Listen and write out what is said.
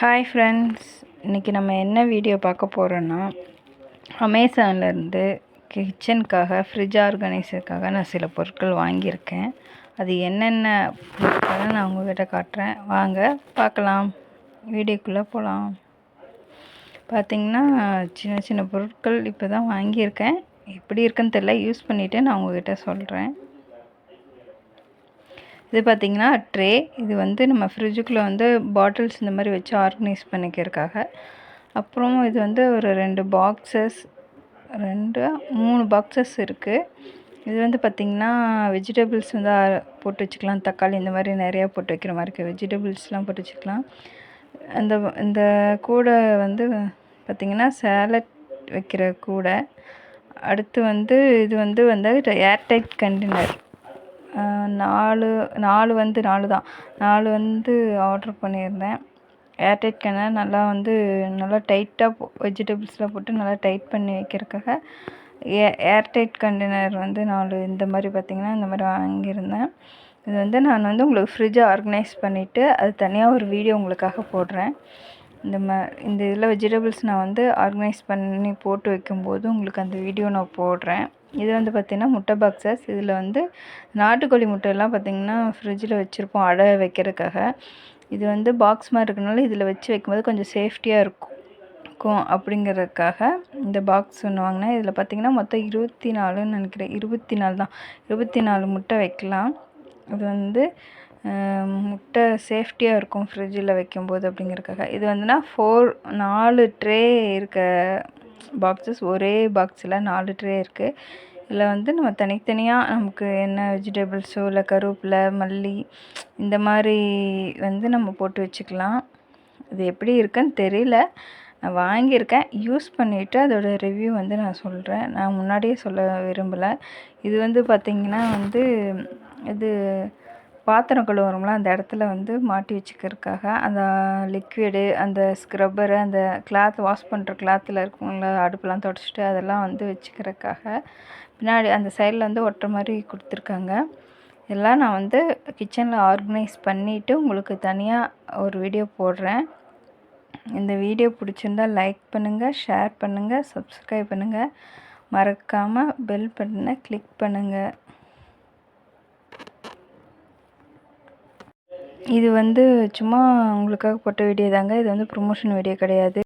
Hi friends இன்றைக்கி நம்ம என்ன வீடியோ பார்க்க போகிறோன்னா அமேசான்லேருந்து கிச்சனுக்காக ஃப்ரிட்ஜ் ஆர்கனைசருக்காக நான் சில பொருட்கள் வாங்கியிருக்கேன். அது என்னென்ன பொருட்களை நான் உங்கள்கிட்ட காட்டுறேன். வாங்க பார்க்கலாம். வீடியோக்குள்ளே போகலாம் பார்த்திங்கன்னா சின்ன சின்ன பொருட்கள் இப்போ தான் வாங்கியிருக்கேன். எப்படி இருக்குன்னு தெரில யூஸ் பண்ணிவிட்டு நான் உங்கள்கிட்ட சொல்கிறேன் இது பார்த்திங்கன்னா ட்ரே. இது வந்து நம்ம ஃப்ரிட்ஜுக்குள்ளே வந்து பாட்டில்ஸ் இந்த மாதிரி வச்சு ஆர்கனைஸ் பண்ணிக்கிறதுக்காக. அப்புறம் இது வந்து ஒரு ரெண்டு பாக்ஸஸ் ரெண்டு மூணு பாக்ஸஸ் இருக்குது இது வந்து பார்த்திங்கன்னா வெஜிடபிள்ஸ் வந்து போட்டு வச்சுக்கலாம். தக்காளி இந்த மாதிரி நிறையா போட்டு வைக்கிற மாதிரி இருக்குது வெஜிடபிள்ஸ்லாம் போட்டு வச்சுக்கலாம். அந்த இந்த கூடை வந்து பார்த்திங்கன்னா சேலட் வைக்கிற கூடை. அடுத்து வந்து இது வந்து வந்து ஏர்டைட் கண்டெய்னர் நாலு நாலு வந்து நாலு தான். நாலு வந்து ஆர்ட்ரு பண்ணியிருந்தேன். ஏர்டைட் கண்டெய்னர் நல்லா வந்து நல்லா டைட்டாக வெஜிடபிள்ஸ்லாம் போட்டு நல்லா டைட் பண்ணி வைக்கிறதுக்காக ஏ ஏர்டைட் கண்டெய்னர் வந்து நாலு இந்த மாதிரி பார்த்திங்கன்னா இந்த மாதிரி வாங்கியிருந்தேன். இது வந்து நான் வந்து உங்களுக்கு ஃப்ரிட்ஜை ஆர்கனைஸ் பண்ணிவிட்டு அது தனியாக ஒரு வீடியோ உங்களுக்காக போடுறேன். இந்த மா இந்த இதில் வெஜிடபிள்ஸ் நான் வந்து ஆர்கனைஸ் பண்ணி போட்டு வைக்கும்போது உங்களுக்கு அந்த வீடியோ நான் போடுறேன். இது வந்து பார்த்திங்கன்னா முட்டை பாக்ஸஸ் இதில் வந்து நாட்டுக்கோழி முட்டையெல்லாம் பார்த்திங்கன்னா ஃப்ரிட்ஜில் வச்சுருப்போம் அடை வைக்கிறதுக்காக. இது வந்து பாக்ஸ் மாதிரி இருக்கனால இதில் வச்சு வைக்கும்போது கொஞ்சம் சேஃப்டியாக இருக்கும். இருக்கும் அப்படிங்கிறதுக்காக இந்த பாக்ஸ் ஒன்று வாங்கினேன். இதில் பார்த்திங்கன்னா மொத்தம் இருபத்தி நாலுன்னு நினைக்கிறேன். இருபத்தி நாலு தான். இருபத்தி நாலு முட்டை வைக்கலாம். இது வந்து முட்டை சேஃப்டியாக இருக்கும் ஃப்ரிட்ஜில் வைக்கும்போது அப்படிங்கிறதுக்காக. இது வந்துன்னா ஃபோர் நாலு ட்ரே இருக்க பாக்ஸஸ் ஒரே பாக்ஸில் நாலு ட்ரே இருக்குது இதில் வந்து நம்ம தனித்தனியாக நமக்கு என்ன வெஜிடபிள்ஸோ இல்லை கருவேப்பிலை மல்லி இந்த மாதிரி வந்து நம்ம போட்டு வச்சுக்கலாம். இது எப்படி இருக்குன்னு தெரியல. நான் வாங்கியிருக்கேன். யூஸ் பண்ணிவிட்டு அதோடய ரிவ்யூ வந்து நான் சொல்கிறேன் நான் முன்னாடியே சொல்ல விரும்பலை. இது வந்து பார்த்திங்கன்னா வந்து இது பாத்திரம் கழுவுறோம்ல அந்த இடத்துல வந்து மாட்டி வச்சுக்கிறதுக்காக அந்த லிக்விடு அந்த ஸ்க்ரப்பரு அந்த கிளாத் வாஷ் பண்ணுற கிளாத்தில் இருக்கவங்கள அடுப்பெலாம் தொடச்சிட்டு அதெல்லாம் வந்து வச்சுக்கிறதுக்காக பின்னாடி அந்த சைடில் வந்து ஒட்டுற மாதிரி கொடுத்துருக்காங்க. இதெல்லாம் நான் வந்து கிச்சனில் ஆர்கனைஸ் பண்ணிவிட்டு உங்களுக்கு தனியாக ஒரு வீடியோ போடுறேன். இந்த வீடியோ பிடிச்சிருந்தால் லைக் பண்ணுங்கள் ஷேர் பண்ணுங்கள் சப்ஸ்கிரைப் பண்ணுங்கள் மறக்காமல் பெல் பட்டனை கிளிக் பண்ணுங்கள் இது வந்து சும்மா உங்களுக்காக போட்ட வீடியோ தாங்க இது வந்து ப்ரொமோஷன் வீடியோ கிடையாது.